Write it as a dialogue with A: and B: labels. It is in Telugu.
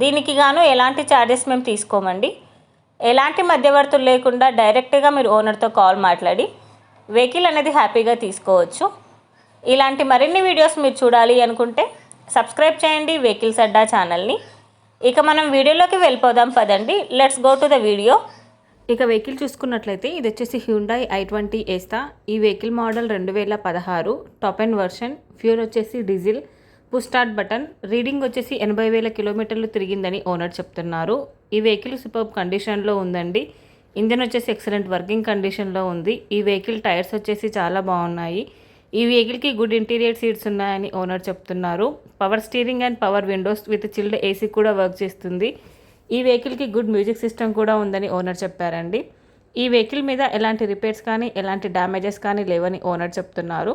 A: దీనికి గాను ఎలాంటి ఛార్జెస్ మేము తీసుకోమండి. ఎలాంటి మధ్యవర్తులు లేకుండా డైరెక్ట్గా మీరు ఓనర్తో కాల్ మాట్లాడి వెహికల్ అనేది హ్యాపీగా తీసుకోవచ్చు. ఇలాంటి మరిన్ని వీడియోస్ మీరు చూడాలి అనుకుంటే సబ్స్క్రైబ్ చేయండి వెహికల్స్ అడ్డా ఛానల్ని ఇక మనం వీడియోలోకి వెళ్ళిపోదాం పదండి. Let's go to the video
B: ఇక వెహికల్ చూసుకున్నట్లయితే ఇది వచ్చేసి హ్యుండాయ్ ఐ ట్వంటీ ఏస్తా ఈ వెహికల్ మోడల్ రెండు వేల పదహారు టాప్ అండ్ వర్షన్ ఫ్యూర్ వచ్చేసి diesel push start button. Reading వచ్చేసి ఎనభై వేల కిలోమీటర్లు తిరిగిందని ఓనర్ చెప్తున్నారు. ఈ వెహికల్ సూపర్ కండిషన్లో ఉందండి. ఇంజన్ వచ్చేసి ఎక్సలెంట్ వర్కింగ్ కండిషన్లో ఉంది. ఈ వెహికల్ టైర్స్ వచ్చేసి చాలా బాగున్నాయి. ఈ వెహికల్కి గుడ్ ఇంటీరియర్ సీట్స్ ఉన్నాయని ఓనర్ చెప్తున్నారు. Power steering and power windows with chilled AC కూడా వర్క్ చేస్తుంది. ఈ వెహికల్కి గుడ్ మ్యూజిక్ సిస్టమ్ కూడా ఉందని ఓనర్ చెప్పారండి. ఈ వెహికల్ మీద ఎలాంటి రిపేర్స్ కానీ ఎలాంటి డ్యామేజెస్ కానీ లేవని ఓనర్ చెప్తున్నారు.